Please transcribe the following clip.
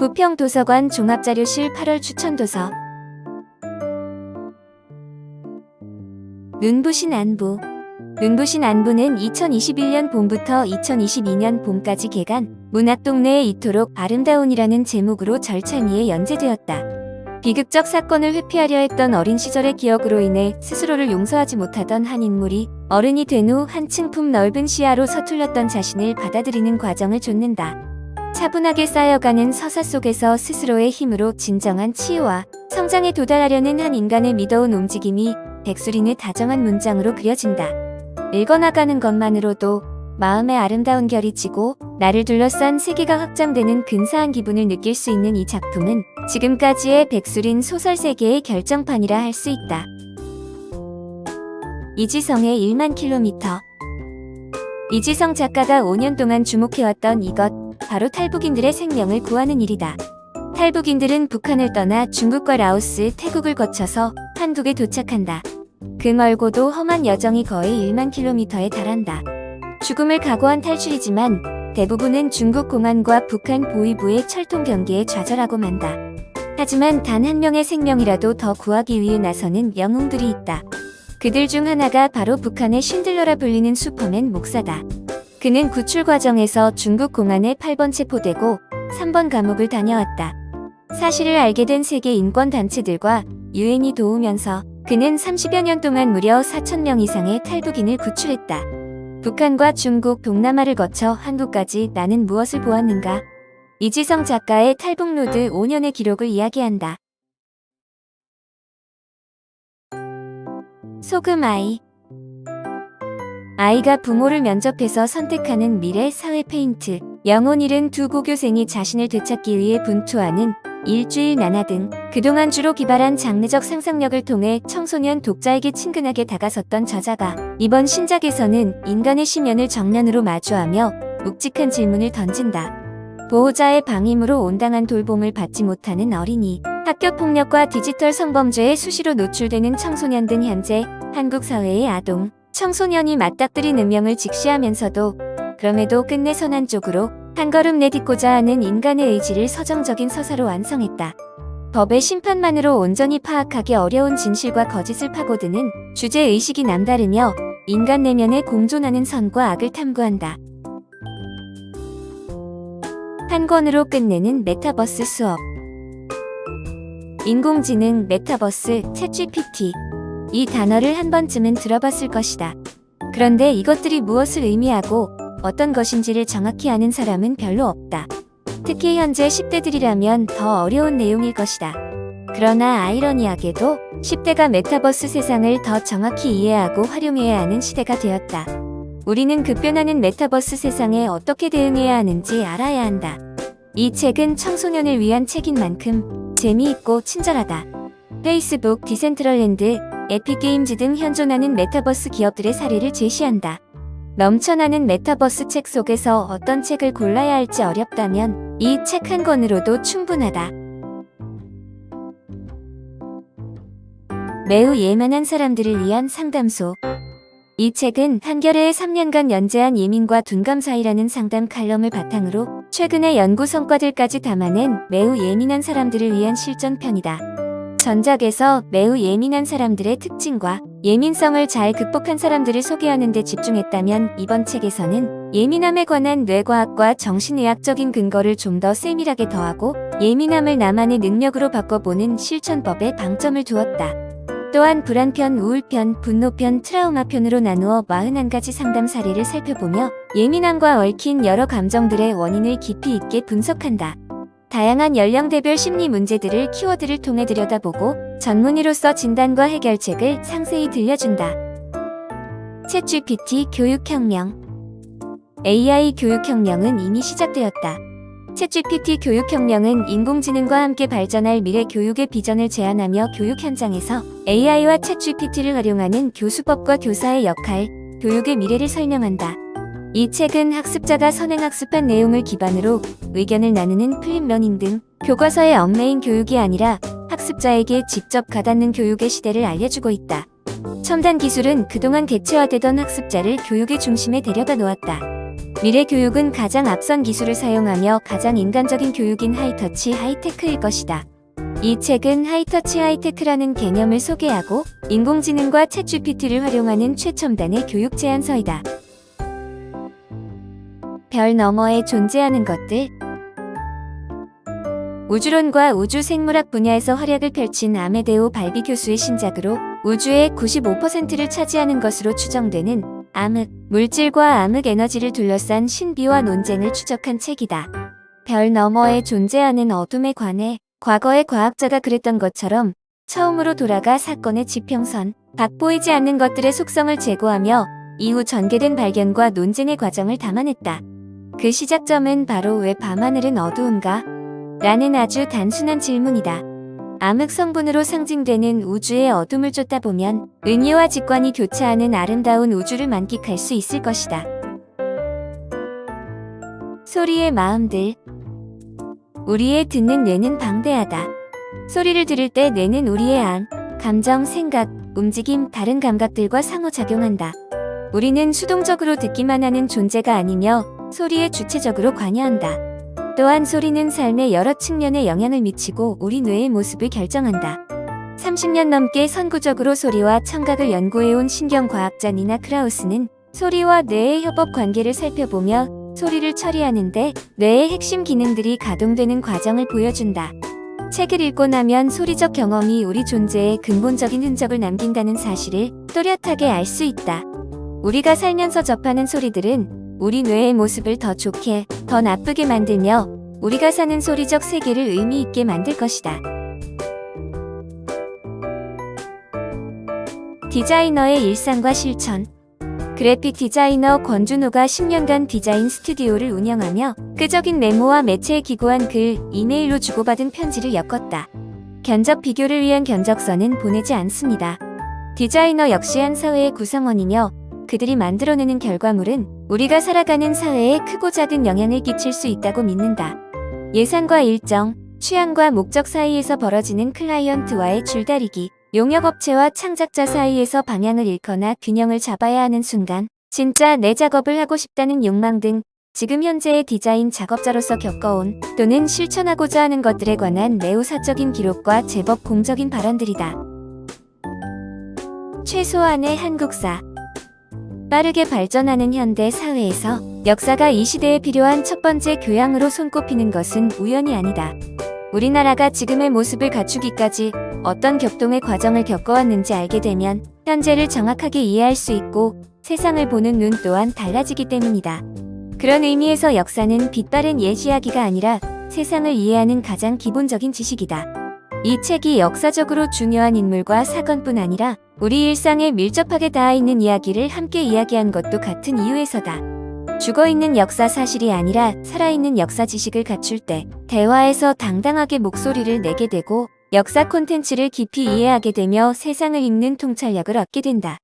부평도서관 종합자료실 8월 추천도서 눈부신 안부 눈부신 안부는 2021년 봄부터 2022년 봄까지 개간 문학동네에 이토록 아름다운이라는 제목으로 절찬리에 연재되었다. 비극적 사건을 회피하려 했던 어린 시절의 기억으로 인해 스스로를 용서하지 못하던 한 인물이 어른이 된 후 한층 품 넓은 시야로 서툴렀던 자신을 받아들이는 과정을 좇는다. 차분하게 쌓여가는 서사 속에서 스스로의 힘으로 진정한 치유와 성장에 도달하려는 한 인간의 미더운 움직임이 백수린의 다정한 문장으로 그려진다. 읽어나가는 것만으로도 마음의 아름다운 결이 지고 나를 둘러싼 세계가 확장되는 근사한 기분을 느낄 수 있는 이 작품은 지금까지의 백수린 소설 세계의 결정판이라 할 수 있다. 이지성의 1만 킬로미터 이지성 작가가 5년 동안 주목해왔던 이것 바로 탈북인들의 생명을 구하는 일이다. 탈북인들은 북한을 떠나 중국과 라오스, 태국을 거쳐서 한국에 도착한다. 그 멀고도 험한 여정이 거의 1만 킬로미터에 달한다. 죽음을 각오한 탈출이지만 대부분은 중국 공안과 북한 보위부의 철통 경계에 좌절하고 만다. 하지만 단 한 명의 생명이라도 더 구하기 위해 나서는 영웅들이 있다. 그들 중 하나가 바로 북한의 쉰들러라 불리는 슈퍼맨 목사다. 그는 구출 과정에서 중국 공안에 8번 체포되고 3번 감옥을 다녀왔다. 사실을 알게 된 세계 인권 단체들과 유엔이 도우면서 그는 30여 년 동안 무려 4천 명 이상의 탈북인을 구출했다. 북한과 중국, 동남아를 거쳐 한국까지 나는 무엇을 보았는가? 이지성 작가의 탈북로드 5년의 기록을 이야기한다. 소금 아이 아이가 부모를 면접해서 선택하는 미래 사회 페인트. 영혼 잃은 두 고교생이 자신을 되찾기 위해 분투하는 일주일 나나 등 그동안 주로 기발한 장르적 상상력을 통해 청소년 독자에게 친근하게 다가섰던 저자가 이번 신작에서는 인간의 심연을 정면으로 마주하며 묵직한 질문을 던진다. 보호자의 방임으로 온당한 돌봄을 받지 못하는 어린이, 학교 폭력과 디지털 성범죄에 수시로 노출되는 청소년 등 현재 한국 사회의 아동, 청소년이 맞닥뜨린 운명을 직시하면서도 그럼에도 끝내 선한 쪽으로 한 걸음 내딛고자 하는 인간의 의지를 서정적인 서사로 완성했다. 법의 심판만으로 온전히 파악하기 어려운 진실과 거짓을 파고드는 주제 의식이 남다르며 인간 내면에 공존하는 선과 악을 탐구한다. 한 권으로 끝내는 메타버스 수업. 인공지능, 메타버스, 챗GPT. 이 단어를 한 번쯤은 들어봤을 것이다. 그런데 이것들이 무엇을 의미하고 어떤 것인지를 정확히 아는 사람은 별로 없다. 특히 현재 10대들이라면 더 어려운 내용일 것이다. 그러나 아이러니하게도 10대가 메타버스 세상을 더 정확히 이해하고 활용해야 하는 시대가 되었다. 우리는 급변하는 메타버스 세상에 어떻게 대응해야 하는지 알아야 한다. 이 책은 청소년을 위한 책인 만큼 재미있고 친절하다. 페이스북, 디센트럴랜드, 에픽게임즈 등 현존하는 메타버스 기업들의 사례를 제시한다. 넘쳐나는 메타버스 책 속에서 어떤 책을 골라야 할지 어렵다면 이 책 한 권으로도 충분하다. 매우 예만한 사람들을 위한 상담소. 이 책은 한겨레에 3년간 연재한 예민과 둔감 사이라는 상담 칼럼을 바탕으로 최근의 연구 성과들까지 담아낸 매우 예민한 사람들을 위한 실전편이다. 전작에서 매우 예민한 사람들의 특징과 예민성을 잘 극복한 사람들을 소개하는 데 집중했다면 이번 책에서는 예민함에 관한 뇌과학과 정신의학적인 근거를 좀 더 세밀하게 더하고 예민함을 나만의 능력으로 바꿔보는 실천법에 방점을 두었다. 또한 불안편, 우울편, 분노편, 트라우마편으로 나누어 41가지 상담 사례를 살펴보며 예민함과 얽힌 여러 감정들의 원인을 깊이 있게 분석한다. 다양한 연령대별 심리 문제들을 키워드를 통해 들여다보고 전문의로서 진단과 해결책을 상세히 들려준다. 챗GPT 교육혁명 AI 교육혁명은 이미 시작되었다. 챗GPT 교육혁명은 인공지능과 함께 발전할 미래 교육의 비전을 제안하며 교육 현장에서 AI와 챗GPT를 활용하는 교수법과 교사의 역할, 교육의 미래를 설명한다. 이 책은 학습자가 선행학습한 내용을 기반으로 의견을 나누는 플립러닝 등 교과서의 얽매인 교육이 아니라 학습자에게 직접 가닿는 교육의 시대를 알려주고 있다. 첨단 기술은 그동안 객체화되던 학습자를 교육의 중심에 데려다 놓았다. 미래 교육은 가장 앞선 기술을 사용하며 가장 인간적인 교육인 하이터치 하이테크일 것이다. 이 책은 하이터치 하이테크라는 개념을 소개하고 인공지능과 챗GPT를 활용하는 최첨단의 교육 제안서이다. 별 너머에 존재하는 것들 우주론과 우주 생물학 분야에서 활약을 펼친 아메데오 발비 교수의 신작으로 우주의 95%를 차지하는 것으로 추정되는 암흑, 물질과 암흑 에너지를 둘러싼 신비와 논쟁을 추적한 책이다. 별 너머에 존재하는 어둠에 관해 과거의 과학자가 그랬던 것처럼 처음으로 돌아가 사건의 지평선, 박 보이지 않는 것들의 속성을 제고하며 이후 전개된 발견과 논쟁의 과정을 담아냈다. 그 시작점은 바로 왜 밤하늘은 어두운가? 라는 아주 단순한 질문이다. 암흑 성분으로 상징되는 우주의 어둠을 쫓다 보면 은유와 직관이 교차하는 아름다운 우주를 만끽할 수 있을 것이다. 소리의 마음들 우리의 듣는 뇌는 방대하다. 소리를 들을 때 뇌는 우리의 안, 감정, 생각, 움직임, 다른 감각들과 상호작용한다. 우리는 수동적으로 듣기만 하는 존재가 아니며 소리에 주체적으로 관여한다. 또한 소리는 삶의 여러 측면에 영향을 미치고 우리 뇌의 모습을 결정한다. 30년 넘게 선구적으로 소리와 청각을 연구해온 신경과학자 니나 크라우스는 소리와 뇌의 협업 관계를 살펴보며 소리를 처리하는데 뇌의 핵심 기능들이 가동되는 과정을 보여준다. 책을 읽고 나면 소리적 경험이 우리 존재에 근본적인 흔적을 남긴다는 사실을 또렷하게 알 수 있다. 우리가 살면서 접하는 소리들은 우리 뇌의 모습을 더 좋게, 더 나쁘게 만들며 우리가 사는 소리적 세계를 의미 있게 만들 것이다. 디자이너의 일상과 실천 그래픽 디자이너 권준호가 10년간 디자인 스튜디오를 운영하며 끄적인 메모와 매체에 기고한 글, 이메일로 주고받은 편지를 엮었다. 견적 비교를 위한 견적서는 보내지 않습니다. 디자이너 역시 한 사회의 구성원이며 그들이 만들어내는 결과물은 우리가 살아가는 사회에 크고 작은 영향을 끼칠 수 있다고 믿는다. 예산과 일정, 취향과 목적 사이에서 벌어지는 클라이언트와의 줄다리기, 용역업체와 창작자 사이에서 방향을 잃거나 균형을 잡아야 하는 순간, 진짜 내 작업을 하고 싶다는 욕망 등 지금 현재의 디자인 작업자로서 겪어온 또는 실천하고자 하는 것들에 관한 매우 사적인 기록과 제법 공적인 발언들이다. 최소한의 한국사 빠르게 발전하는 현대 사회에서 역사가 이 시대에 필요한 첫 번째 교양으로 손꼽히는 것은 우연이 아니다. 우리나라가 지금의 모습을 갖추기까지 어떤 격동의 과정을 겪어왔는지 알게 되면 현재를 정확하게 이해할 수 있고 세상을 보는 눈 또한 달라지기 때문이다. 그런 의미에서 역사는 빛바랜 예시하기가 아니라 세상을 이해하는 가장 기본적인 지식이다. 이 책이 역사적으로 중요한 인물과 사건뿐 아니라 우리 일상에 밀접하게 닿아 있는 이야기를 함께 이야기한 것도 같은 이유에서다. 죽어 있는 역사 사실이 아니라 살아있는 역사 지식을 갖출 때 대화에서 당당하게 목소리를 내게 되고 역사 콘텐츠를 깊이 이해하게 되며 세상을 읽는 통찰력을 얻게 된다.